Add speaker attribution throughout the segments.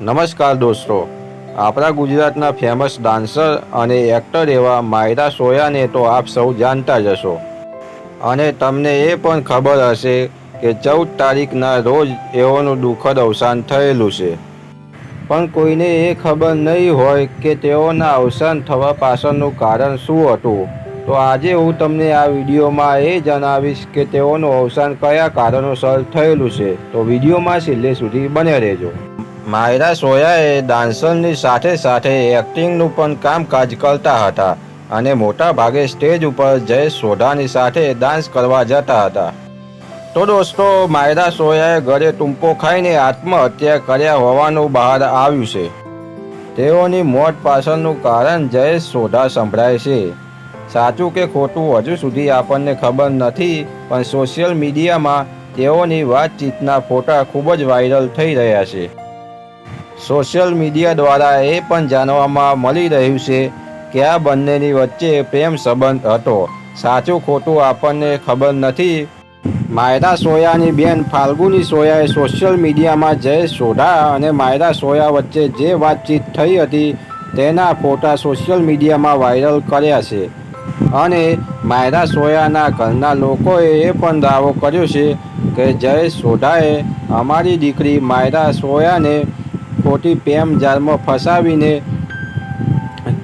Speaker 1: નમસ્કાર દોસ્તો. આપણા ગુજરાતના ફેમસ ડાન્સર અને એક્ટર એવા માયરા સોયાને તો આપ સૌ જાણતા જ હશો. અને તમને એ પણ ખબર હશે કે ચૌદ તારીખના રોજ એઓનું દુઃખદ અવસાન થયેલું છે. પણ કોઈને એ ખબર નહીં હોય કે તેઓના અવસાન થવા પાછળનું કારણ શું હતું. તો આજે હું તમને આ વિડીયોમાં એ જણાવીશ કે તેઓનું અવસાન કયા કારણોસર થયેલું છે. તો વિડીયોમાં છેલ્લે સુધી બને રહેજો. માયરા સોયાએ ડાન્સરની સાથે સાથે એક્ટિંગનું પણ કામકાજ કરતા હતા અને મોટા ભાગે સ્ટેજ ઉપર જયેશ સોઢાની સાથે ડાન્સ કરવા જતા હતા. તો દોસ્તો, માયરા સોયાએ ઘરે ટૂંપો ખાઈને આત્મહત્યા કર્યા હોવાનું બહાર આવ્યું છે. તેઓની મોત પાછળનું કારણ જયેશ સોઢા સંભળાય છે. સાચું કે ખોટું હજુ સુધી આપણને ખબર નથી, પણ સોશિયલ મીડિયામાં તેઓની વાતચીતના ફોટા ખૂબ જ વાયરલ થઈ રહ્યા છે. સોશિયલ મીડિયા દ્વારા એ પણ જાણવામાં મળી રહ્યું છે કે આ બંનેની વચ્ચે પ્રેમ સંબંધ હતો. સાચું ખોટું આપણને ખબર નથી. માયરા સોયાની બેન ફાલ્ગુની સોયાએ સોશિયલ મીડિયામાં જય સોઢા અને માયરા સોયા વચ્ચે જે વાતચીત થઈ હતી તેના ફોટા સોશિયલ મીડિયામાં વાયરલ કર્યા છે. અને માયરા સોયાના ઘરના લોકોએ એ પણ દાવો કર્યો છે કે જય સોઢાએ અમારી દીકરી માયરા સોયાને ખોટી પ્રેમ જાળમાં ફસાવીને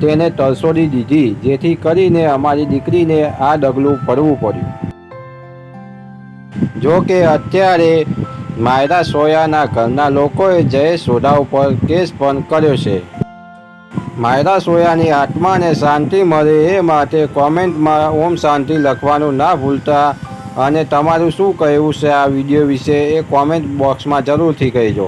Speaker 1: તેને તરસોડી દીધી, જેથી કરીને અમારી દીકરીને આ ડગલું ભરવું પડ્યું. જો કે અત્યારે માયરા સોયાના ઘરના લોકોએ જયેશ સોઢા ઉપર કેસ પણ કર્યો છે. માયરા સોયાની આત્માને શાંતિ મળે એ માટે કોમેન્ટમાં ઓમ શાંતિ લખવાનું ના ભૂલતા અને તમારું શું કહેવું છે આ વીડિયો વિશે એ કોમેન્ટ બોક્સમાં જરૂરથી કહેજો.